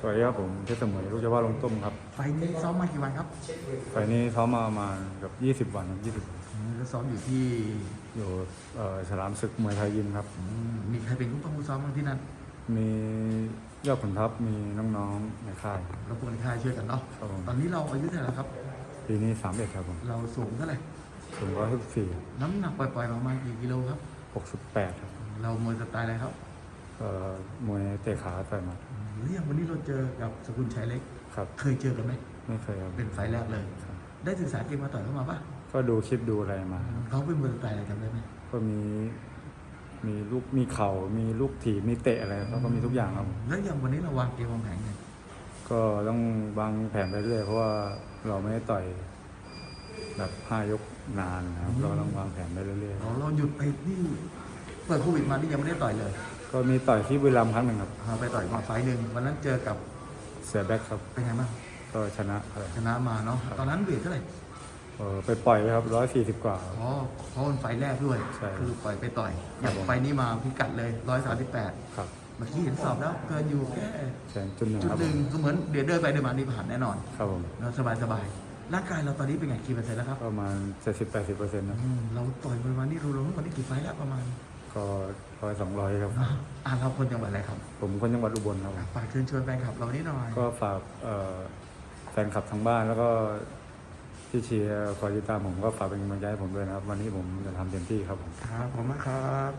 สวัสดีครับผมเพชรสมุยลูกเจ้าว่าลงต้มครับ ไฟล์นี้ซ้อมมากี่วันครับไฟล์นี้ซ้อมมาประมาณเกับ 20 วันครับ20วันอืมแล้วซ้อมอยู่ที่อยู่เอ่อฉลามศึกมวยไทยยิมครับ อืมมีใครเป็นผู้ต้องผู้ซ้อมบ้างที่นั่นมียอดผลทัพมีน้องๆในค่าย เราพวกในค่ายช่วยกันเนาะ ครับผม ตอนนี้เราอายุเท่าไหร่แล้วครับ ปีนี้31ครับผมเราสูงเท่าไหร่สูงร้อยสี่น้ำหนักปล่อยๆประมาณกี่กิโลครับหกสิบแปดครับเรามวยสไตล์อะไรครับเอ่อมวยเตะขาต่อยหมัดอืม แล้วอย่างวันนี้เราเจอกับสกุลชัยเล็ก ครับ เคยเจอกันไหมไม่เคยครับ เป็นไฟล์แรกเลย ครับ ได้ศึกษาเกมมาต่อยเข้ามาปะก็ดูคลิปดูอะไรมา เขาเป็นมวยสไตล์อะไรจำได้ไหมก็มี มีลูก มีเข่า มีลูกถีบมีเตะอะไรแล้วก็มีทุกอย่างครับผมแล้วอย่างวันนี้เราวางเกมวางแผนไงก็ต้องวางแผนไปเรื่อยเพราะว่าเราไม่ได้ต่อยแบบห้ายกนานนะครับ เราต้องวางแผนไปเรื่อยเราเราหยุดไปนี่เปิดโควิดมานี่ยังไม่ได้ต่อยเลยๆ ก็มีต่อยที่บุรีรัมย์ครั้งหนึ่งครับเราไปต่อยมาไฟล์หนึ่งวันนั้นเจอกับเสือแบ็คครับ เป็นไงบ้างก็ชนะครับชนะมาเนาะตอนนั้นเวทเท่าไหร่เออไปปล่อยไปครับร้อยสี่สิบ140 กว่า อ๋อเพราะมันไฟล์แรกด้วย ใช่คือปล่อยไปต่อยอครัย่าบงผม ไฟล์นี้มาพิกัดเลยร้อยสามสิบแปดครับเมื่อกี้เห็นสอบแล้วเกินอยู่แค่แสนจุดหนึ่งจุดครับหนึ่งก็เหมือนเดี๋ยวเดินไปเดินมานี่ผ่านแน่นอนครับผมเราสบายสบายร่างกายเราตอนนี้เป็นไงกี่เปอร์เซ็นต์แล้วครับประมาณเจ็ดสิบแปดสิบเปอร์เซ็นต์นะอืมเราต่อยประมาณนี้รวมๆทั้งหมดนี่กี่ไฟล์แล้วประมาณ ก็ร้อยสองร้อยครับอะอ่าเราคนจังหวัดอะไรครับ ผมคนจังหวัดอุบลครับผมฝากเชิญชวนแฟนคลับเรานิดหน่อย ก็ฝากเอ่อแฟนคลับทางบ้านแล้วก็ที่เชียร์คอยติดตามผมก็ฝากเป็นกำลังใจให้ผมด้วยนะครับ วันนี้ผมจะทำเต็มที่ครับผมครับผมมากครับ